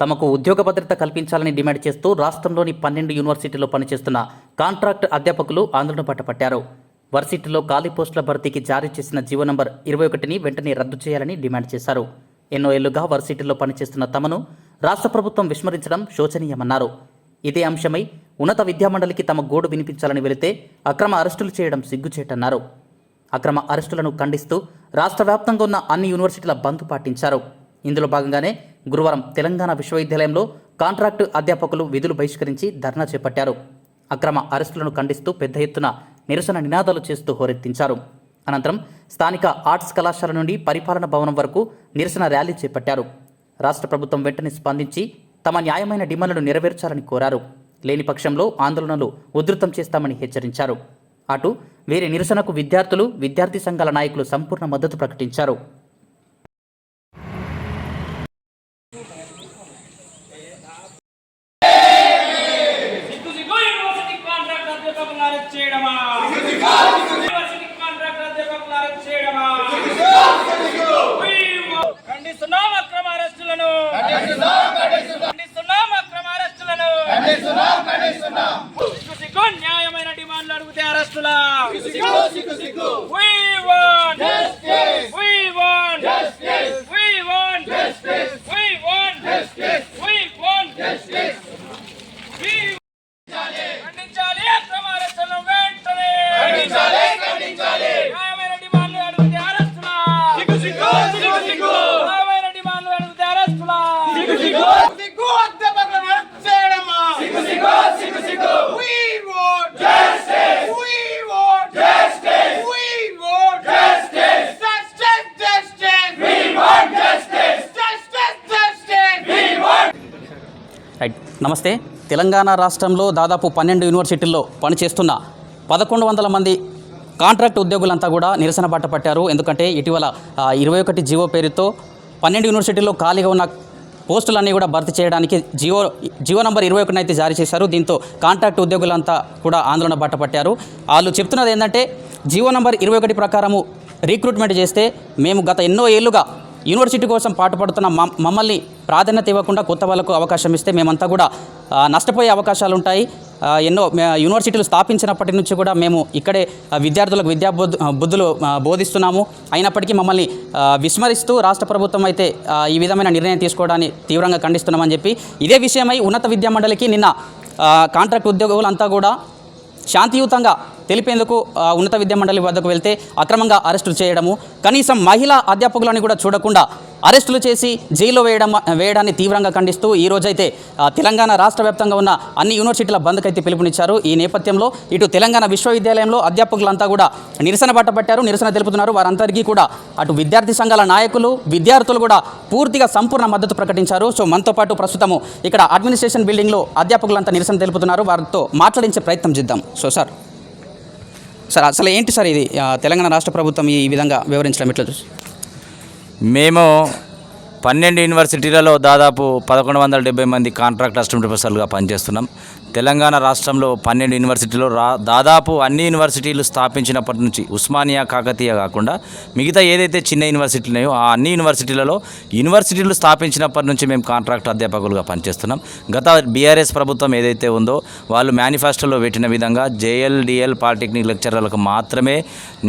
తమకు ఉద్యోగ భద్రత కల్పించాలని డిమాండ్ చేస్తూ రాష్ట్రంలోని పన్నెండు యూనివర్సిటీల్లో పనిచేస్తున్న కాంట్రాక్ట్ అధ్యాపకులు ఆందోళన పట్టపట్టారు. వర్సిటీలో ఖాళీ పోస్టుల భర్తీకి జారీ చేసిన జీవో నంబర్ ఇరవై ఒకటిని వెంటనే రద్దు చేయాలని డిమాండ్ చేశారు. ఎన్నో ఏళ్ళుగా వర్సిటీల్లో పనిచేస్తున్న తమను రాష్ట్ర ప్రభుత్వం విస్మరించడం శోచనీయమన్నారు. ఇదే అంశమై ఉన్నత విద్యామండలికి తమ గోడు వినిపించాలని వెళితే అక్రమ అరెస్టులు చేయడం సిగ్గుచేటన్నారు. అక్రమ అరెస్టులను ఖండిస్తూ రాష్ట్ర వ్యాప్తంగా ఉన్న అన్ని యూనివర్సిటీల బంద్ పాటించారు. ఇందులో భాగంగానే గురువారం తెలంగాణ విశ్వవిద్యాలయంలో కాంట్రాక్టు అధ్యాపకులు విధులు బహిష్కరించి ధర్నా చేపట్టారు. అక్రమ అరెస్టులను ఖండిస్తూ పెద్ద ఎత్తున నిరసన నినాదాలు చేస్తూ హోరెత్తించారు. అనంతరం స్థానిక ఆర్ట్స్ కళాశాల నుండి పరిపాలన భవనం వరకు నిరసన ర్యాలీ చేపట్టారు. రాష్ట్ర ప్రభుత్వం వెంటనే స్పందించి తమ న్యాయమైన డిమాండ్లను నెరవేర్చాలని కోరారు. లేని పక్షంలో ఆందోళనలు ఉధృతం చేస్తామని హెచ్చరించారు. అటు వీరి నిరసనకు విద్యార్థులు విద్యార్థి సంఘాల నాయకులు సంపూర్ణ మద్దతు ప్రకటించారు. Cicu, Cicu! నమస్తే. తెలంగాణ రాష్ట్రంలో దాదాపు పన్నెండు యూనివర్సిటీల్లో పనిచేస్తున్న పదకొండు వందల మంది కాంట్రాక్ట్ ఉద్యోగులంతా కూడా నిరసన బాట పట్టారు. ఎందుకంటే ఇటీవల ఇరవై ఒకటి జీవో పేరుతో పన్నెండు యూనివర్సిటీల్లో ఖాళీగా ఉన్న పోస్టులన్నీ కూడా భర్తీ చేయడానికి జియో జియో నంబర్ ఇరవై ఒకటిని అయితే జారీ చేశారు. దీంతో కాంట్రాక్ట్ ఉద్యోగులంతా కూడా ఆందోళన బట్టపట్టారు వాళ్ళు చెప్తున్నది ఏంటంటే జియో నంబర్ ఇరవై ఒకటి ప్రకారము రిక్రూట్మెంట్ చేస్తే మేము గత ఎన్నో ఏళ్ళుగా యూనివర్సిటీ కోసం పాటుపడుతున్న మమ్మల్ని ప్రాధాన్యత ఇవ్వకుండా కొత్త వాళ్ళకు అవకాశం ఇస్తే మేమంతా కూడా నష్టపోయే అవకాశాలు ఉంటాయి ఎన్నో యూనివర్సిటీలు స్థాపించినప్పటి నుంచి కూడా మేము ఇక్కడే విద్యార్థులకు విద్యా బుద్ధులు బోధిస్తున్నాము. అయినప్పటికీ మమ్మల్ని విస్మరిస్తూ రాష్ట్ర ప్రభుత్వం అయితే ఈ విధమైన నిర్ణయం తీసుకోవడాన్ని తీవ్రంగా ఖండిస్తున్నామని చెప్పి ఇదే విషయమై ఉన్నత విద్యా మండలికి నిన్న కాంట్రాక్ట్ ఉద్యోగులంతా కూడా శాంతియుతంగా తెలిపేందుకు ఉన్నత విద్యా మండలి వద్దకు వెళ్తే అక్రమంగా అరెస్టులు చేయడము కనీసం మహిళా అధ్యాపకులని కూడా చూడకుండా అరెస్టులు చేసి జైల్లో వేయడం వేయడాన్ని తీవ్రంగా ఖండిస్తూ ఈ రోజైతే తెలంగాణ రాష్ట్ర వ్యాప్తంగా ఉన్న అన్ని యూనివర్సిటీల బంద్కైతే పిలుపునిచ్చారు. ఈ నేపథ్యంలో ఇటు తెలంగాణ విశ్వవిద్యాలయంలో అధ్యాపకులంతా కూడా నిరసన పట్టబట్టారు నిరసన తెలుపుతున్నారు. వారందరికీ కూడా అటు విద్యార్థి సంఘాల నాయకులు విద్యార్థులు కూడా పూర్తిగా సంపూర్ణ మద్దతు ప్రకటించారు. సో మనతో పాటు ప్రస్తుతము ఇక్కడ అడ్మినిస్ట్రేషన్ బిల్డింగ్లో అధ్యాపకులంతా నిరసన తెలుపుతున్నారు. వారితో మాట్లాడించే ప్రయత్నం చేద్దాం. So sir. సార్ అసలు ఏంటి సార్ ఇది? తెలంగాణ రాష్ట్ర ప్రభుత్వం ఈ విధంగా వివరించడం ఎట్లా మేము పన్నెండు యూనివర్సిటీలలో దాదాపు పదకొండు వందల డెబ్బై మంది కాంట్రాక్ట్ అసిస్టెంట్ ప్రొఫెసర్లుగా పనిచేస్తున్నాం. తెలంగాణ రాష్ట్రంలో పన్నెండు యూనివర్సిటీలో రా దాదాపు అన్ని యూనివర్సిటీలు స్థాపించినప్పటి నుంచి ఉస్మానియా కాకతీయ కాకుండా మిగతా ఏదైతే చిన్న యూనివర్సిటీలు ఉన్నాయో ఆ అన్ని యూనివర్సిటీలలో యూనివర్సిటీలు స్థాపించినప్పటి నుంచి మేము కాంట్రాక్ట్ అధ్యాపకులుగా పనిచేస్తున్నాం. గత బీఆర్ఎస్ ప్రభుత్వం ఏదైతే ఉందో వాళ్ళు మేనిఫెస్టోలో పెట్టిన విధంగా జేఎల్డిఎల్ పాలిటెక్నిక్ లెక్చరర్లకు మాత్రమే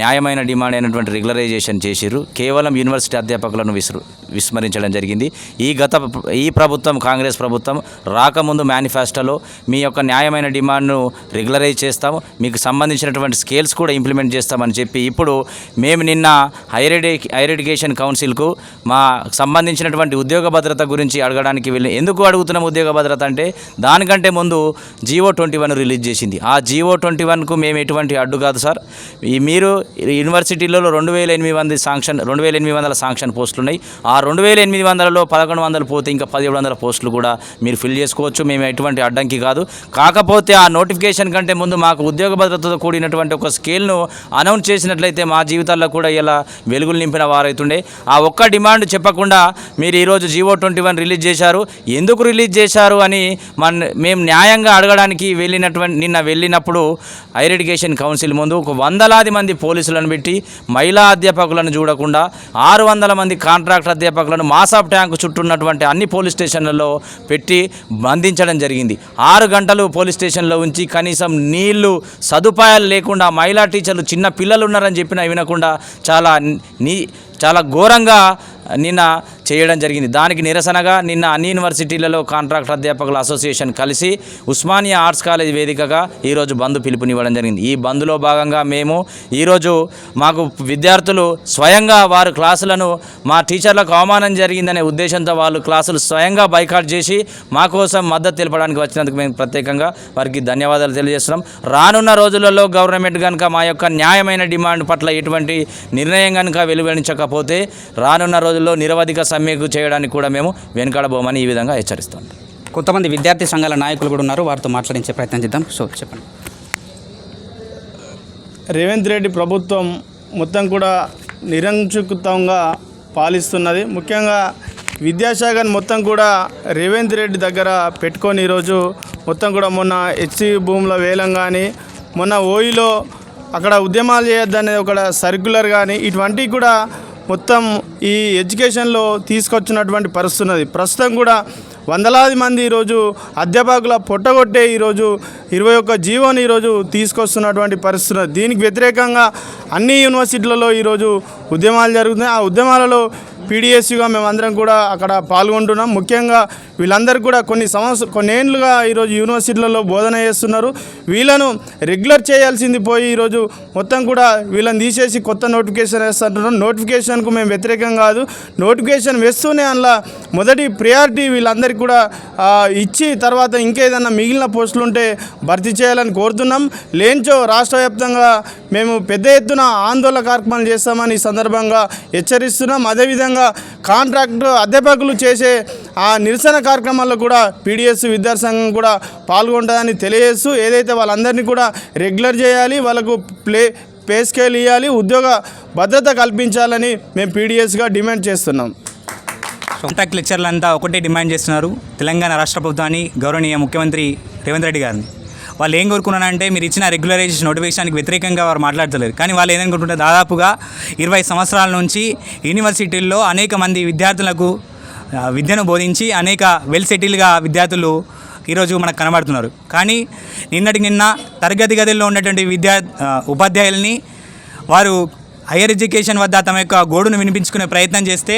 న్యాయమైన డిమాండ్ అయినటువంటి రెగ్యులరైజేషన్ చేశారు కేవలం యూనివర్సిటీ అధ్యాపకులను విస్రు విస్మరించడం జరిగింది. ఈ గత ఈ ప్రభుత్వం కాంగ్రెస్ ప్రభుత్వం రాకముందు మేనిఫెస్టోలో మీ యొక్క న్యాయమైన డిమాండ్ను రెగ్యులరైజ్ చేస్తాము. మీకు సంబంధించినటువంటి స్కేల్స్ కూడా ఇంప్లిమెంట్ చేస్తామని చెప్పి ఇప్పుడు మేము నిన్న హైయర్ ఎడ్యు హైయర్ ఎడ్యుకేషన్ కౌన్సిల్కు మా సంబంధించినటువంటి ఉద్యోగ భద్రత గురించి అడగడానికి వెళ్ళి ఎందుకు అడుగుతున్నాం ఉద్యోగ భద్రత అంటే దానికంటే ముందు జియో ట్వంటీ వన్ రిలీజ్ చేసింది. ఆ జియో ట్వంటీ వన్కు మేము ఎటువంటి అడ్డు కాదు సార్. మీరు యూనివర్సిటీలలో రెండు వేల ఎనిమిది మంది శాంక్షన్ రెండు వేల ఎనిమిది వందల శాంక్షన్ పోస్టులు ఉన్నాయి. ఆ రెండు వేల ఎనిమిది వందలలో పదకొండు వందలు పోతే ఇంకా పదిహేడు వందల పోస్టులు కూడా మీరు ఫిల్ చేసుకోవచ్చు. మేము ఎటువంటి అడ్డంకి కాదు. కాకపోతే ఆ నోటిఫికేషన్ కంటే ముందు మాకు ఉద్యోగ భద్రతతో కూడినటువంటి ఒక స్కేల్ను అనౌన్స్ చేసినట్లయితే మా జీవితాల్లో కూడా ఇలా వెలుగులు నింపిన వారైతుండే. ఆ ఒక్క డిమాండ్ చెప్పకుండా మీరు ఈరోజు జీవో ట్వంటీ వన్ రిలీజ్ చేశారు. ఎందుకు రిలీజ్ చేశారు అని మన మేము న్యాయంగా అడగడానికి వెళ్ళినటువంటి నిన్న వెళ్ళినప్పుడు హైర్ ఎడ్యుకేషన్ కౌన్సిల్ ముందు ఒక వందలాది మంది పోలీసులను పెట్టి మహిళా అధ్యాపకులను చూడకుండా ఆరు వందల మంది కాంట్రాక్ట్ అధ్యాపకులను మాసాబ్ ట్యాంక్ చుట్టూ ఉన్నటువంటి అన్ని పోలీస్ స్టేషన్లలో పెట్టి బంధించడం జరిగింది. ఆరు గంటలు పోలీస్ స్టేషన్లో ఉంచి కనీసం నీళ్ళు సదుపాయాలు లేకుండా మహిళా టీచర్లు చిన్న పిల్లలు ఉన్నారని చెప్పినా వినకుండా చాలా నీ చాలా ఘోరంగా నిన్న చేయడం జరిగింది. దానికి నిరసనగా నిన్న అన్ని యూనివర్సిటీలలో కాంట్రాక్ట్ అధ్యాపకుల అసోసియేషన్ కలిసి ఉస్మానియా ఆర్ట్స్ కాలేజ్ వేదికగా ఈరోజు బంద్ పిలుపునివ్వడం జరిగింది. ఈ బంద్లో భాగంగా మేము ఈరోజు మాకు విద్యార్థులు స్వయంగా వారు క్లాసులను మా టీచర్లకు అవమానం జరిగిందనే ఉద్దేశంతో వాళ్ళు క్లాసులు స్వయంగా బైకాట్ చేసి మా కోసం మద్దతు తెలపడానికి వచ్చినందుకు మేము ప్రత్యేకంగా వారికి ధన్యవాదాలు తెలియజేస్తున్నాం. రానున్న రోజులలో గవర్నమెంట్ కనుక మా యొక్క న్యాయమైన డిమాండ్ పట్ల ఎటువంటి నిర్ణయం కనుక వెలువరించకపోతే రానున్న రోజు రోజుల్లో నిరవధిక సమ్మెకు చేయడానికి కూడా మేము వెనుకాడబోమని ఈ విధంగా హెచ్చరిస్తాం. కొంతమంది విద్యార్థి సంఘాల నాయకులు కూడా ఉన్నారు. వారితో మాట్లాడించే ప్రయత్నం చేద్దాం. సో చెప్పండి. రేవంత్ రెడ్డి ప్రభుత్వం మొత్తం కూడా నిరంకుశంగా పాలిస్తున్నది. ముఖ్యంగా విద్యాశాఖను మొత్తం కూడా రేవంత్ రెడ్డి దగ్గర పెట్టుకొని ఈరోజు మొత్తం కూడా మొన్న హెచ్సి భూముల వేలం కానీ మొన్న ఓయిలో అక్కడ ఉద్యమాలు చేయొద్దనే ఒక సర్క్యులర్ కానీ ఇటువంటివి కూడా మొత్తం ఈ ఎడ్యుకేషన్లో తీసుకొచ్చినటువంటి పరిస్థితి ఉన్నది. ప్రస్తుతం కూడా వందలాది మంది ఈరోజు అధ్యాపకుల పొట్టగొట్టే ఈరోజు ఇరవై ఒక్క జీవోని ఈరోజు తీసుకొస్తున్నటువంటి పరిస్థితి ఉన్నది. దీనికి వ్యతిరేకంగా అన్ని యూనివర్సిటీలలో ఈరోజు ఉద్యమాలు జరుగుతున్నాయి. ఆ ఉద్యమాలలో పీడిఎస్యుగా మేమందరం కూడా అక్కడ పాల్గొంటున్నాం. ముఖ్యంగా వీళ్ళందరికీ కూడా కొన్ని సంవత్సరం కొన్ని ఈరోజు యూనివర్సిటీలలో బోధన చేస్తున్నారు. వీళ్ళను రెగ్యులర్ చేయాల్సింది పోయి ఈరోజు మొత్తం కూడా వీళ్ళని తీసేసి కొత్త నోటిఫికేషన్ వేస్తుంటున్నాం నోటిఫికేషన్కు మేము వ్యతిరేకం కాదు. నోటిఫికేషన్ వేస్తూనే అందులో మొదటి ప్రియారిటీ వీళ్ళందరికీ కూడా ఇచ్చి తర్వాత ఇంకేదన్నా మిగిలిన పోస్టులు ఉంటే భర్తీ చేయాలని కోరుతున్నాం. లేంచో రాష్ట్ర వ్యాప్తంగా మేము పెద్ద ఎత్తున ఆందోళన కార్యక్రమాలు చేస్తామని ఈ సందర్భంగా హెచ్చరిస్తున్నాం. అదేవిధంగా కాంట్రాక్ట్ అధ్యాపకులు చేసే ఆ నిరసన కార్యక్రమాల్లో కూడా పీడిఎస్ విద్యార్థి సంఘం కూడా పాల్గొంటుందని తెలియజేస్తూ ఏదైతే వాళ్ళందరినీ కూడా రెగ్యులర్ చేయాలి వాళ్ళకు ప్లే పే స్కేల్ ఇవ్వాలి ఉద్యోగ భద్రత కల్పించాలని మేము పీడిఎస్గా డిమాండ్ చేస్తున్నాం. కాంట్రాక్ట్ లెక్చర్లంతా ఒకటే డిమాండ్ చేస్తున్నారు. తెలంగాణ రాష్ట్ర ప్రభుత్వాన్ని గౌరవనీయ ముఖ్యమంత్రి రేవంత్ రెడ్డి గారిని. వాళ్ళు ఏం కోరుకున్నారంటే మీరు ఇచ్చిన రెగ్యులరైజేషన్ నోటిఫికేషన్కి వ్యతిరేకంగా వారు మాట్లాడతలేరు కానీ వాళ్ళు ఏదనుకుంటుంటే దాదాపుగా ఇరవై సంవత్సరాల నుంచి యూనివర్సిటీల్లో అనేక మంది విద్యార్థులకు విద్యను బోధించి అనేక వెల్ సెటిల్గా విద్యార్థులు ఈరోజు మనకు కనబడుతున్నారు. కానీ నిన్నటికి నిన్న తరగతి గదుల్లో ఉన్నటువంటి విద్యా ఉపాధ్యాయుల్ని వారు హైయర్ ఎడ్యుకేషన్ వద్ద తమ యొక్క గోడును వినిపించుకునే ప్రయత్నం చేస్తే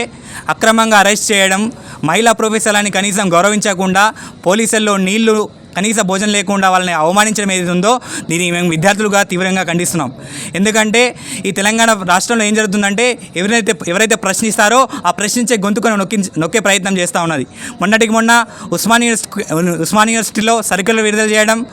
అక్రమంగా అరెస్ట్ చేయడం మహిళా ప్రొఫెసర్లని కనీసం గౌరవించకుండా పోలీసుల్లో నీళ్ళు కనీస భోజనం లేకుండా వాళ్ళని అవమానించడం ఏది ఉందో దీన్ని మేము విద్యార్థులుగా తీవ్రంగా ఖండిస్తున్నాం. ఎందుకంటే ఈ తెలంగాణ రాష్ట్రంలో ఏం జరుగుతుందంటే ఎవరైతే ఎవరైతే ప్రశ్నిస్తారో ఆ ప్రశ్నించే గొంతుకను నొక్కి నొక్కే ప్రయత్నం చేస్తూ ఉన్నది. మొన్నటికి మొన్న ఉస్మాన్ యూనివర్సిటీ యూనివర్సిటీలో సర్కులర్ విడుదల చేయడం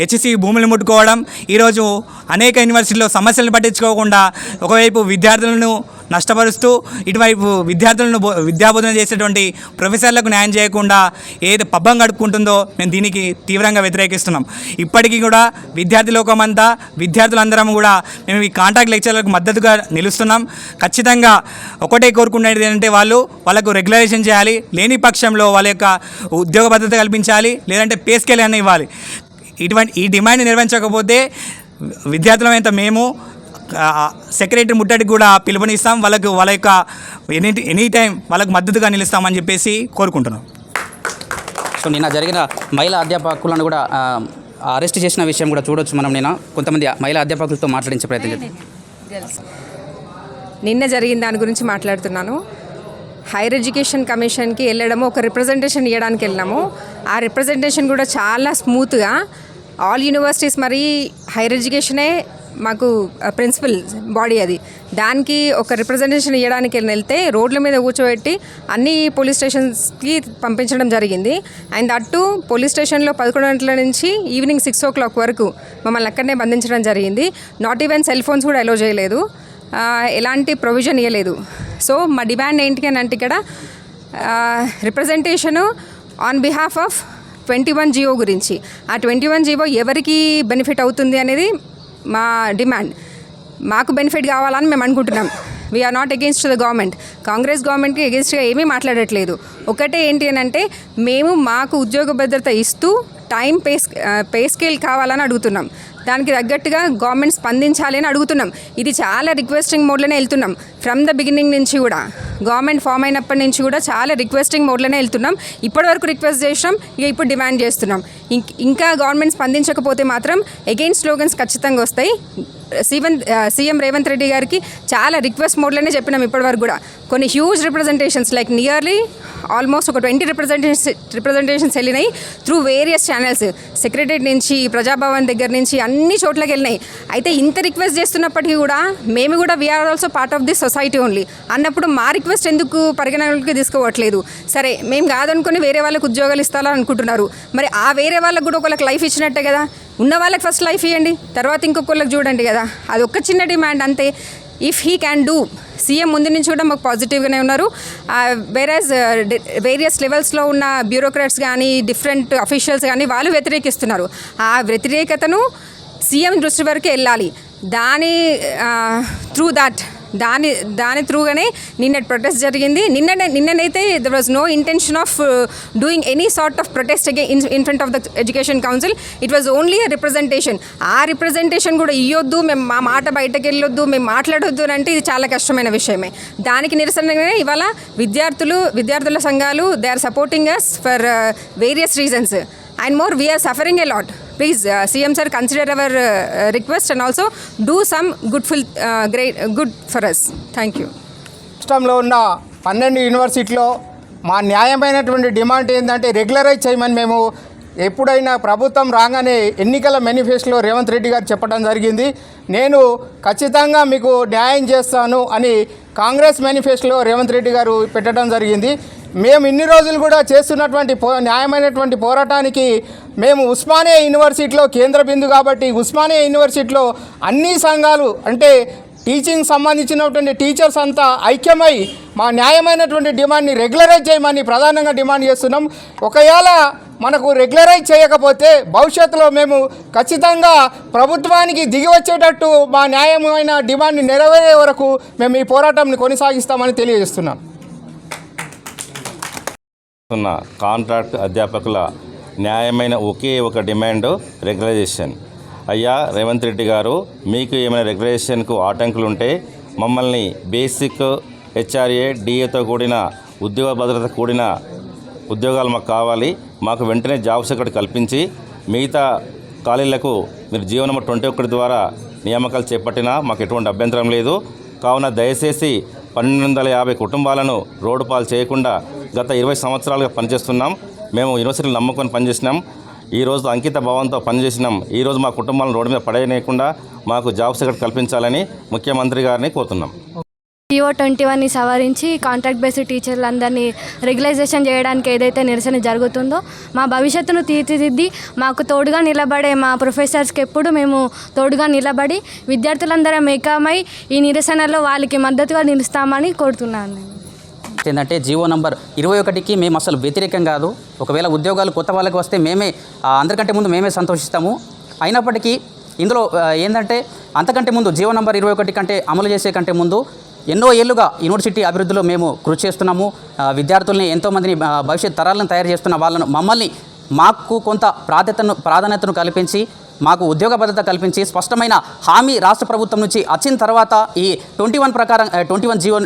హెచ్సి భూములు ముట్టుకోవడం ఈరోజు అనేక యూనివర్సిటీలో సమస్యలను పట్టించుకోకుండా ఒకవైపు విద్యార్థులను నష్టపరుస్తూ ఇటువైపు విద్యార్థులను బో- విద్యాబోధన చేసేటువంటి ప్రొఫెసర్లకు న్యాయం చేయకుండా ఏది పబ్బం గడుపుకుంటుందో మేము దీనికి తీవ్రంగా వ్యతిరేకిస్తున్నాం. ఇప్పటికీ కూడా విద్యార్థి లోకమంతా విద్యార్థులందరం కూడా మేము ఈ కాంటాక్ట్ లెక్చర్లకు మద్దతుగా నిలుస్తున్నాం. ఖచ్చితంగా ఒకటే కోరుకునేది ఏంటంటే వాళ్ళు వాళ్ళకు రెగ్యులరేషన్ చేయాలి లేని పక్షంలో వాళ్ళ యొక్క ఉద్యోగ భద్రత కల్పించాలి లేదంటే పే స్కేల్ ఇవ్వాలి. ఇటువంటి ఈ డిమాండ్ నిర్వహించకపోతే విద్యార్థులమైతే మేము సెక్రటరీ ముట్టడికి కూడా పిలుపునిస్తాం వాళ్ళకు వాళ్ళ యొక్క ఎనీ ఎనీ టైం వాళ్ళకు మద్దతుగా నిలుస్తామని చెప్పేసి కోరుకుంటున్నాం. సో నిన్న జరిగిన మహిళా అధ్యాపకులను కూడా అరెస్ట్ చేసిన విషయం కూడా చూడొచ్చు మనం నిన్న. కొంతమంది మహిళా అధ్యాపకులతో మాట్లాడించే ప్రయత్నం చేద్దాం. నిన్న జరిగిన దాని గురించి మాట్లాడుతున్నాను. హైయర్ ఎడ్యుకేషన్ కమిషన్కి వెళ్ళడము ఒక రిప్రజెంటేషన్ ఇవ్వడానికి వెళ్ళినాము. ఆ రిప్రజెంటేషన్ కూడా చాలా స్మూత్గా ఆల్ యూనివర్సిటీస్ మరి హైయర్ ఎడ్యుకేషనే మాకు ప్రిన్సిపల్ బాడీ అది. దానికి ఒక రిప్రజెంటేషన్ ఇవ్వడానికి వెళ్తే రోడ్ల మీద కూర్చోబెట్టి అన్ని పోలీస్ స్టేషన్స్కి పంపించడం జరిగింది. అండ్ అటు పోలీస్ స్టేషన్లో పదకొండు గంటల నుంచి ఈవినింగ్ సిక్స్ ఓ క్లాక్ వరకు మమ్మల్ని అక్కడనే బంధించడం జరిగింది. నాట్ ఈవెన్ సెల్ ఫోన్స్ కూడా అలో చేయలేదు. ఎలాంటి ప్రొవిజన్ ఇవ్వలేదు సో మా డిమాండ్ ఏంటి అని అంటే ఇక్కడ representation on behalf of twenty one GO గురించి. ఆ ట్వంటీ వన్ జియో ఎవరికి బెనిఫిట్ అవుతుంది అనేది మా డిమాండ్. మాకు బెనిఫిట్ కావాలని మేము అనుకుంటున్నాం. We're not against the government Congress గవర్నమెంట్కి అగేన్స్ట్గా ఏమీ మాట్లాడట్లేదు. ఒకటే ఏంటి అని అంటే మేము మాకు ఉద్యోగ భద్రత ఇస్తూ టైం పే పే స్కేల్ కావాలని అడుగుతున్నాం. దానికి తగ్గట్టుగా గవర్నమెంట్ స్పందించాలి అని అడుగుతున్నాం. ఇది చాలా రిక్వెస్టింగ్ మోడ్లోనే వెళ్తున్నాం. ఫ్రమ్ ద బిగినింగ్ నుంచి కూడా గవర్నమెంట్ ఫామ్ అయినప్పటి నుంచి కూడా చాలా రిక్వెస్టింగ్ మోడ్లోనే వెళ్తున్నాం. ఇప్పటివరకు రిక్వెస్ట్ చేసినాం ఇక ఇప్పుడు డిమాండ్ చేస్తున్నాం. ఇంకా గవర్నమెంట్ స్పందించకపోతే మాత్రం అగైన్ స్లోగన్స్ ఖచ్చితంగా వస్తాయి. సీవన్ సీఎం రేవంత్ రెడ్డి గారికి చాలా రిక్వెస్ట్ మోడ్లోనే చెప్పినాం ఇప్పటివరకు కూడా. కొన్ని huge representations like nearly almost ఒక ట్వంటీ రిప్రజెంటేషన్స్ రిప్రజెంటేషన్స్ వెళ్ళినాయి త్రూ వేరియస్ ఛానల్స్ సెక్రటరీ నుంచి ప్రజాభవన్ దగ్గర నుంచి అన్ని చోట్లకి వెళ్ళినాయి. అయితే ఇంత రిక్వెస్ట్ చేస్తున్నప్పటికీ కూడా మేము కూడా we're also part of this society only అన్నప్పుడు మా రిక్వెస్ట్ ఎందుకు పరిగణనలోకి తీసుకోవట్లేదు? సరే మేము కాదనుకుని వేరే వాళ్ళకి ఉద్యోగాలు ఇస్తారా అనుకుంటున్నారు. మరి ఆ వేరే వాళ్ళకి కూడా ఒకళ్ళకి లైఫ్ ఇచ్చినట్టే కదా? ఉన్న వాళ్ళకి ఫస్ట్ లైఫ్ ఇవ్వండి తర్వాత ఇంకొకళ్ళకి చూడండి కదా? అది ఒక్క చిన్న డిమాండ్ అంతే. If he can do CM ముందు నుంచి కూడా మాకు పాజిటివ్గానే ఉన్నారు. వేరేస్ వేరియస్ లెవెల్స్లో ఉన్న బ్యూరోక్రాట్స్ కానీ డిఫరెంట్ అఫీషియల్స్ కానీ వాళ్ళు వ్యతిరేకిస్తున్నారు. ఆ వ్యతిరేకతను సీఎం దృష్టి వరకు వెళ్ళాలి. దాని త్రూ దాట్ దాని దాని త్రూగానే నిన్నటి ప్రొటెస్ట్ జరిగింది. నిన్న నిన్ననైతే there was no intention of doing any sort of protest again in in front of the education council it was only a representation a representation కూడా ఇవ్వద్దు మేము మా మాట బయటకు వెళ్ళొద్దు మేము మాట్లాడొద్దు అని అంటే ఇది చాలా కష్టమైన విషయమే. దానికి నిరసనగానే ఇవాళ విద్యార్థులు విద్యార్థుల సంఘాలు they are supporting us for various reasons and more we're suffering a lot please CM sir consider our request and also do some good full great good for us thank you రాష్ట్రంలో ఉన్న పన్నెండు యూనివర్సిటీలో మా న్యాయమైనటువంటి demand ఏంటంటే regularise చేయమని మేము ఎప్పుడైనా ప్రభుత్వం రాగానే ఎన్నికల మేనిఫెస్టోలో రేవంత్ రెడ్డి గారు చెప్పడం జరిగింది. నేను ఖచ్చితంగా మీకు న్యాయం చేస్తాను అని కాంగ్రెస్ మేనిఫెస్టోలో రేవంత్ రెడ్డి గారు పెట్టడం జరిగింది. మేము ఇన్ని రోజులు కూడా చేస్తున్నటువంటి పో న్యాయమైనటువంటి పోరాటానికి మేము ఉస్మానియా యూనివర్సిటీలో కేంద్ర బిందు కాబట్టి ఉస్మానియా యూనివర్సిటీలో అన్ని సంఘాలు అంటే టీచింగ్ సంబంధించినటువంటి టీచర్స్ అంతా ఐక్యమై మా న్యాయమైనటువంటి డిమాండ్ని రెగ్యులరైజ్ చేయమని ప్రధానంగా డిమాండ్ చేస్తున్నాం. ఒకవేళ మనకు రెగ్యులరైజ్ చేయకపోతే భవిష్యత్తులో మేము ఖచ్చితంగా ప్రభుత్వానికి దిగి వచ్చేటట్టు మా న్యాయమైన డిమాండ్ని నెరవేరే వరకు మేము ఈ పోరాటంని కొనసాగిస్తామని తెలియజేస్తున్నాం. ఉన్న కాంట్రాక్ట్ అధ్యాపకుల న్యాయమైన ఒకే ఒక డిమాండ్ రెగ్యులైజేషన్ అయ్యా రేవంత్ రెడ్డి గారు మీకు ఏమైనా రెగ్యులైజేషన్కు ఆటంకులు ఉంటే మమ్మల్ని బేసిక్ హెచ్ఆర్ఏ డిఏతో కూడిన ఉద్యోగ భద్రత కూడిన ఉద్యోగాలు మాకు కావాలి. మాకు వెంటనే జాబ్స్ ఇక్కడ కల్పించి మిగతా ఖాళీలకు మీరు జీవో నెంబర్ ట్వంటీ ఒకటి ద్వారా నియామకాలు చేపట్టినా మాకు ఎటువంటి అభ్యంతరం లేదు. కావున దయచేసి పన్నెండు వందల యాభై కుటుంబాలను రోడ్డు పాలు చేయకుండా గత ఇరవై సంవత్సరాలుగా పనిచేస్తున్నాం. మేము యూనివర్సిటీలు నమ్ముకొని పనిచేసినాం. ఈ రోజు అంకిత భావంతో పనిచేసినాం. ఈరోజు మా కుటుంబాలను రోడ్డు మీద పడేయకుండా మాకు జాబ్స్ ఇక్కడ కల్పించాలని ముఖ్యమంత్రి గారిని కోరుతున్నాం. పిఓ ట్వంటీ వన్ని సవరించి కాంట్రాక్ట్ బేస్డ్ టీచర్లందరినీ రెగ్యులైజేషన్ చేయడానికి ఏదైతే నిరసన జరుగుతుందో మా భవిష్యత్తును తీర్చిదిద్ది మాకు తోడుగా నిలబడే మా ప్రొఫెసర్స్కి ఎప్పుడు మేము తోడుగా నిలబడి విద్యార్థులందరం ఏకమై ఈ నిరసనలో వాళ్ళకి మద్దతుగా నిలుస్తామని కోరుతున్నాను. నేను ఏంటంటే జీవో నంబర్ ఇరవై ఒకటికి మేము అసలు వ్యతిరేకం కాదు. ఒకవేళ ఉద్యోగాలు కొత్త వాళ్ళకి వస్తే మేమే అందరికంటే ముందు మేమే సంతోషిస్తాము. అయినప్పటికీ ఇందులో ఏంటంటే అంతకంటే ముందు జీవో నంబర్ ఇరవై ఒకటి కంటే అమలు చేసే కంటే ముందు ఎన్నో ఏళ్ళుగా యూనివర్సిటీ అభివృద్ధిలో మేము కృషి చేస్తున్నాము. విద్యార్థుల్ని ఎంతోమందిని భవిష్యత్ తరాలను తయారు చేస్తున్న వాళ్ళను మమ్మల్ని మాకు కొంత ప్రాధాన్యతను ప్రాధాన్యతను కల్పించి మాకు ఉద్యోగ భద్రత కల్పించి స్పష్టమైన హామీ రాష్ట్ర ప్రభుత్వం నుంచి వచ్చిన తర్వాత ఈ ట్వంటీ వన్ ప్రకారం ట్వంటీ వన్ జీవో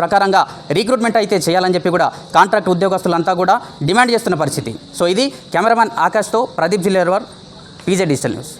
ప్రకారంగా రిక్రూట్మెంట్ అయితే చేయాలని చెప్పి కూడా కాంట్రాక్ట్ ఉద్యోగస్తులంతా కూడా డిమాండ్ చేస్తున్న పరిస్థితి. సో ఇది cameraman ఆకాష్తో Pradeep Jillerwar PJ digital news.